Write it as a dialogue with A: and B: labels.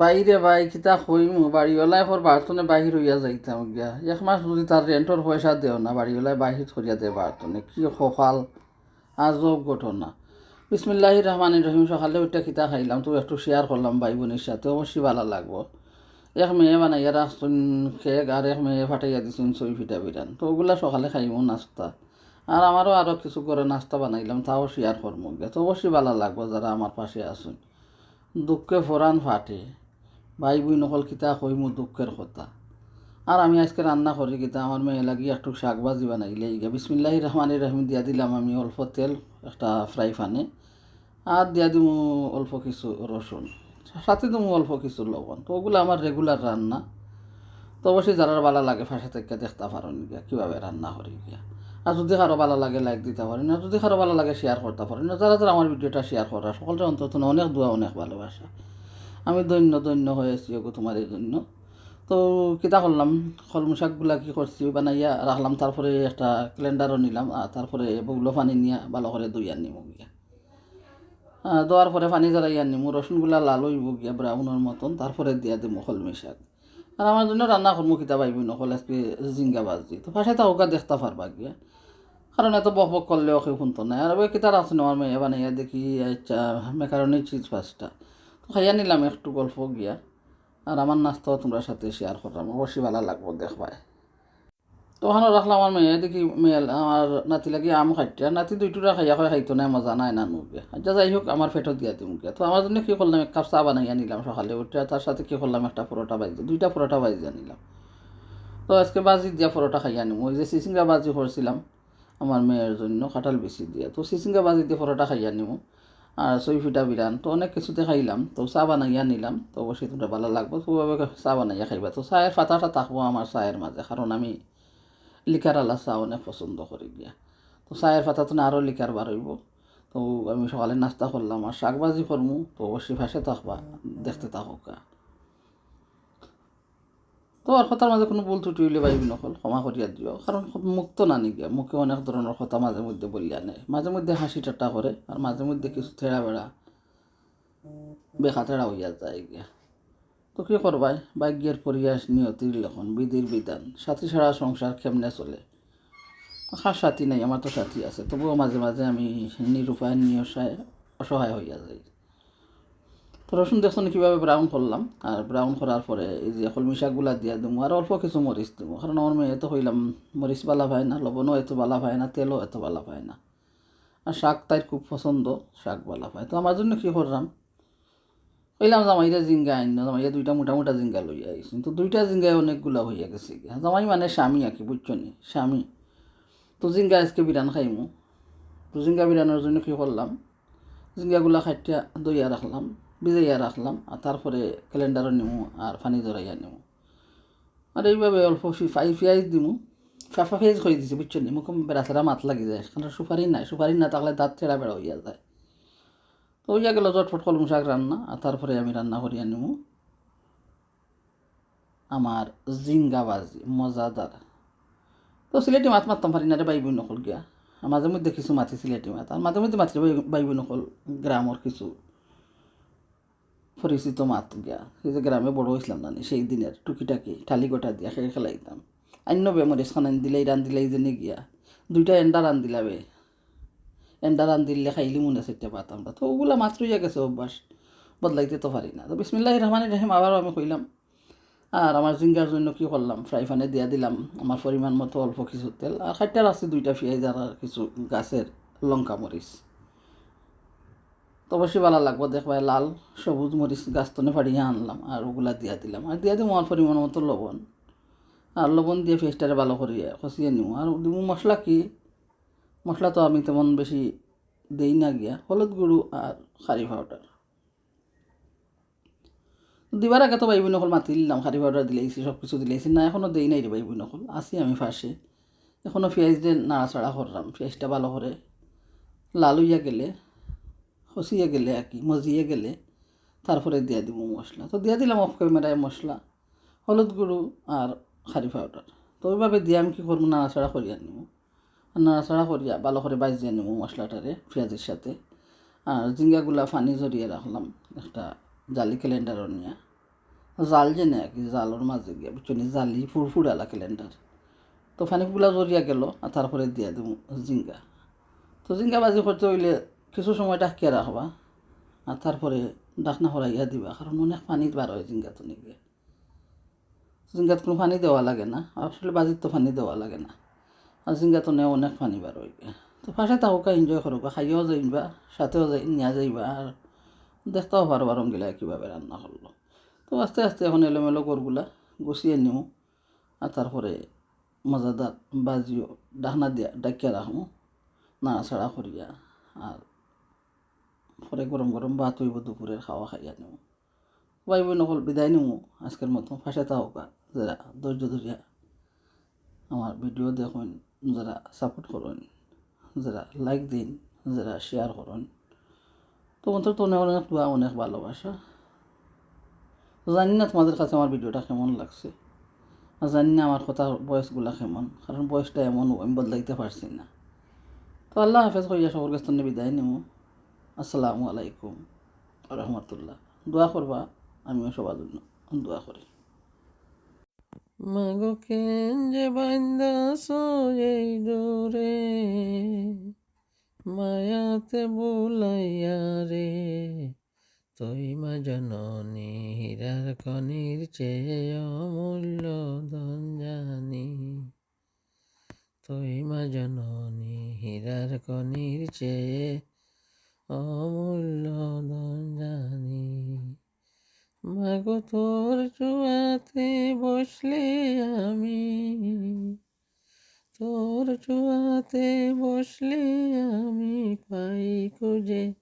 A: বাইরে বাই কিতা কইমু? বাড়িওয়ালায় পর বার্তনে বাহির হইয়া যাইতাম গিয়া। এক মাস যদি তার রেন্টর পয়সা দেও না বাড়িওয়ালায় বাহির করিয়া দে বার্তনে কি সকাল আজব ঘটনা। বিসমিল্লাহ রহমান রহিম সকালে ওইটা কিতা খাইলাম তো একটু শেয়ার করলাম ভাই বোনের সাথে অবশ্যই ভালো লাগবো। এক মেয়ে বানাইয়া রাখছুন কেক আর এক মেয়ে ফাটাইয়া দিছুন ছই ফিটা বিরান তো ওগুলা সকালে খাইমু নাস্তা। আর আমারও আরও কিছু করে নাস্তা বানাইলাম, তাও শেয়ার করব গিয়া। তো অবশ্যই ভালো লাগবো যারা আমার পাশে আসুন দুঃখে ফরান ফাটে। ভাই বই নকল কিতা কইমু দুঃখের কথা। আর আমি আজকে রান্না করি কিতা আমার মেয়ে লাগি একটু শাক ভাজি বানাইলে ইগা বিসমিল্লাহ রহমান রহিম দিয়া দিলাম আমি অল্প তেল, একটা ফ্রাই ফানে আর দিয়া দিমু অল্প কিছু রসুন সাথে দিমু অল্প কিছু লবণ তো ওগুলো আমার রেগুলার রান্না তো অবশ্যই যারা ভালো লাগে ফাঁসে থেকে দেখতে পারেন গিয়া কীভাবে রান্না করি গিয়া। আর যদি কারও ভালো লাগে লাইক দিতে পারেন আর যদি কারও ভালো লাগে শেয়ার করতে পারেন যারা যারা আমার ভিডিওটা শেয়ার করা সকলের অন্তত অনেক দোয়া অনেক ভালোবাসা। আমি দৈন্য দৈন্য হয়েছি ওগো তোমার এই জন্য তো কিতা করলাম কলম শাকগুলা কী করছি বানাইয়া রাখলাম তারপরে একটা ক্যালেন্ডারও নিলাম আর তারপরে বগুলো পানি নিয়ে ভালো করে দুই আনিম গিয়া আহ, দেওয়ার পরে পানি জ্বালাই আনিম রসুনগুলা লাল হইব গিয়া ব্রাউনের মতন তারপরে দিয়া দিমু কলমি শাক। আর আমার জন্য রান্না করব কিতা পাইবি নকল আজকে জিঙ্গা বাজি। তো পাশে তাহকা দেখতে পারবা গিয়া। কারণ এত বক বক করলেও কেউ শুনতো না আর ওই কিতার আছে আমার মেয়ে বানাইয়া দেখি আচ্ছা মেকারনি চিজ পাঁচটা খাইয়া নিলাম একটু গল্প গিয়া, আর আমার নাস্তাও তোমরা সাথে শেয়ার করলাম। অবশ্যই ভালো লাগবো দেখবাই তো ওখানে রাখলাম আমার মেয়ে, দেখি মেয়ে, আমার নাতি লাগি আম খাইতে। নাতি দুইটুরা খাইয়া খাই খাইতো নাই মজা নাই না নুকে আচ্ছা যাই হোক, আমার পেটত দিয়া দিম গিয়া। তো আমার জন্য কী করলাম, এক কাপ চা বানাইয়া নিলাম সকালে উঠে তার সাথে কী করলাম, একটা পরোটা বাজি দুইটা পরোটা বাজিয়া নিলাম। তো আজকে বাজি দিয়া পরোটা খাইয়া নিম। ওই যে সিসিঙ্গা বাজি করছিলাম, আমার মেয়ের জন্য কাঁঠাল বেশি দিয়া। তো সিসিঙ্গা বাজি দিয়ে পরোটা খাইয়া নিব আর সইফিটা বিরান। তো অনেক কিছুতে খাইলাম তো চা বানাইয়া নিলাম। তো অবশ্যই তোমরা ভালো লাগবো। তো ওভাবে চা বানাইয়া খাইবা। তো চায়ের ফাতাটা থাকব আমার চায়ের মাঝে। কারণ আমি লিখার আলা চা অনেক পছন্দ করি গিয়া। তো চায়ের পাতা তো আরও লিখার বার হইব। তো আমি সকালে নাস্তা করলাম আর শাক ভাজি করমু। তো অবশ্যই ফাঁসে থাকবা। দেখতে থাকুকা তো আর কথার মাঝে কোনো ভুল ত্রুটি হইলে বাইবি নকল, ক্ষমা করিয়া দিও কারণ মুক্ত না নিগিয়া মুখে অনেক ধরনের কথা মাঝে মধ্যে বলিয়া নেয় মাঝে মধ্যে হাসি ঠাট্টা করে আর মাঝে মধ্যে কিছু থেড়া বেড়া বেখা তেড়া হইয়া যায় গিয়া তো কী করবাই ভাগ্যের পরিয়াস নিয়তির লক্ষণ বিধির বিধান, সাথী ছাড়া সংসার কেমনে চলে? খাস সাথী নেই আমার তো সাথী আছে, তবুও মাঝে মাঝে আমি নিরুপায় নিয়সায় অসহায় হইয়া যাই রসুন দেখুন কীভাবে ব্রাউন করলাম? আর ব্রাউন করার পরে এই যে কলমি শাকগুলা দিয়া দিমু, আর অল্প কিছু মরিচ দিমু। কারণ আমার মেয়ে তো হইলাম মরিচ বালা পায় না, লবণও এত বালা পায় না, তেলও এত বালা পায় না। আর শাক তাই খুব পছন্দ, শাক বালা পায় তো আমার জন্য কী করলাম? কইলাম, জামাইরা জিঙ্গা আইন জামাইয়া দুইটা মোটা মোটা জিঙ্গা লইয়া আইসি তো দুইটা জিঙ্গায় অনেকগুলা হইয়া গেছে জামাই মানে স্বামী আর কি, বুঝছ নি? স্বামী। তো জিঙ্গা আজকে বিরান খাইমু। তো জিঙ্গা বিরানোর জন্য কী করলাম? জিঙ্গাগুলা খাইটা দইয়া রাখলাম। ভিজাইয়া রাখলাম, আর তারপরে ক্যালেন্ডারও নিমু, আর পানি জড়াইয়া নিমু। আর এইভাবে অল্প ফাই পেঁয়াজ দিমু। ফাফা পেঁয়াজ করে দিছি নি? মুখ বেড়া ছেড়া মাত লাগি যায়, কারণ সুপারি নাই, সুপারি না থাকলে দাঁত ছেড়া বেড়া হইয়া যায়। তো হইয়া গেল চটফট কলম শাক রান্না, আর তারপরে আমি রান্না করিয়া নিমু আমার জিঙ্গা বাজি মজাদার। তো সিলেটি মাছ মারতাম পারি না রে বাইবি নকল গিয়া। মাঝে মধ্যে কিছু মাতি সিলেটি মাছ, আর মাঝে মধ্যে মাতি বাইবি নকল গ্রামর কিছু পরিচিত মাত গিয়া। সেই যে গ্রামে বড় হয়েছিলাম না সেই দিনের টুকিটাকি ঠালি গোটা দিয়া খেয়ে খেলাইতাম। অন্য বেমরিস খান আন দিলাই রান দিলাই যেনে গিয়া। দুইটা এন্ডা রান দিলাবে এন্ডা রান দিলে খাইলি মনে সেটা পাতাম না তো ওগুলা মাছ রইয়া গেছে অভ্যাস। বদলাইতে তো পারি না। তো বিসমিল্লাহ রহমান রহিম আবারও আমি কইলাম আর আমার জিঙ্গার জন্য কী করলাম? ফ্রাই প্যানে দিয়া দিলাম। আমার পরিমাণ মতো অল্প কিছু তেল। আর খাইটার আছে দুইটা পেঁয়াজ আর কিছু গাছের লঙ্কা মরিচ। তো অবশ্যই ভালো লাগবো। দেখবা লাল, সবুজ মরিচ গাছ তনে ফাড়িয়ে আনলাম আর ওগুলা দিয়া দিলাম। আর দিয়া দিব আমার পরিমাণ মতো লবণ। আর লবণ দিয়ে পেস্টটারে ভালো করিয়ে কষিয়ে নিব আর দিব মশলা কি? মশলা তো আমি তেমন বেশি দেই না গিয়া, হলুদ গুঁড়ো আর খারি পাউডার দিবার আগে তো বাইবি নকল মাতি দিলাম খারি পাউডার দিলেইছি সব কিছু দিলেইছি না এখনও দেই নাই রে বাইবি নকল আসি আমি ফাঁসে। এখনও পেঁয়াজ দিয়ে নাড়াচাড়া করলাম, পেঁয়াজটা ভালো করে লাল হইয়া গেলে। খসিয়ে গেলে আর কি, মজিয়ে গেলে তারপরে দিয়ে দিব মশলা। তো দিয়ে দিলাম অফ ক্যামেরায় মশলা, হলুদ গুঁড়ো আর খারি পাউডার তো ওইভাবে দিয়ে আমি কী করব, নাড়াচাড়া করিয়া নিব। নাড়াচাড়া করিয়া ভালো করে বাজিয়ে নেব মশলাটারে পেঁয়াজের সাথে। আর জিঙ্গাগুলা পানি জড়িয়ে রাখলাম একটা জালি ক্যালেন্ডারও নিয়ে। জাল যে না কি, জালর মাঝে গিয়া বিচনি জালি ফুর ফুড়ালা ক্যালেন্ডার তো ফানিকগুলা জরিয়া গেল আর তারপরে দিয়া দেব জিঙ্গা। তো জিঙ্গা বাজি করতে হইলে কিছু সময় ডাকিয়া রাখবা, আর তারপরে ডাকনা হরাইয়া দিবা, কারণ অনেক পানি বার হয় জিঙ্গাত নিয়ে জিঙ্গাত কোনো পানি দেওয়া লাগে না, আসলে বাজির তো পানি দেওয়া লাগে না, আর জিঙ্গাত নে অনেক পানি বার হয় তো ফাঁসে তাহকা এনজয় করবা খাইয়াও যাইবা, সাথেও যাই, নিয়ে যাইবা, আর দেখতেও পারবা রঙ্গিলা কীভাবে রান্না করল। তো আস্তে আস্তে এখন এলোমেলো করগুলা গুছিয়ে নিও, আর তারপরে মজাদার বাজিও ডাকনা দিয়া, ডাকিয়া রাখব নাড়াচাড়া করিয়া, আর পরে গরম গরম ভাত হইব, দুপুরের খাওয়া খাইয়া নিও ভাই বোন অকল বিদায় নিও আজকের মতো ফাঁসে তাহকা যারা ধৈর্য ধরিয়া আমার ভিডিও দেখুন, যারা সাপোর্ট করুন, যারা লাইক দিন, যারা শেয়ার করুন। তোমাদের তো অনেক দোয়া, অনেক ভালোবাসা। জানি না তোমাদের কাছে আমার ভিডিওটা কেমন লাগছে। আর জানি না আমার কথা বয়সগুলা কেমন, কারণ বয়সটা এমন, আমি বদলাইতে পারছি না। তো আল্লাহ হাফেজ, হইয়া সবর কাছ বিদায় নেব আসসালামু আলাইকুম রহমতুল্লাহ। দোয়া করবা, আমিও সবার জন্য দোয়া করি।
B: মাগো কেন যে বান্দাস এই দূরে, মায়াতে বুলাইয়া রে, তুই মা জননী হীরার কনির চেয়ে অমূল্য ধন জানি। তুই মা জননী হীরার কনির চেয়ে অমূল্য ধন জানি মাগো তোর চুয়াতে বসলে আমি। তোর চুয়াতে বসলে আমি পাই খুঁজে।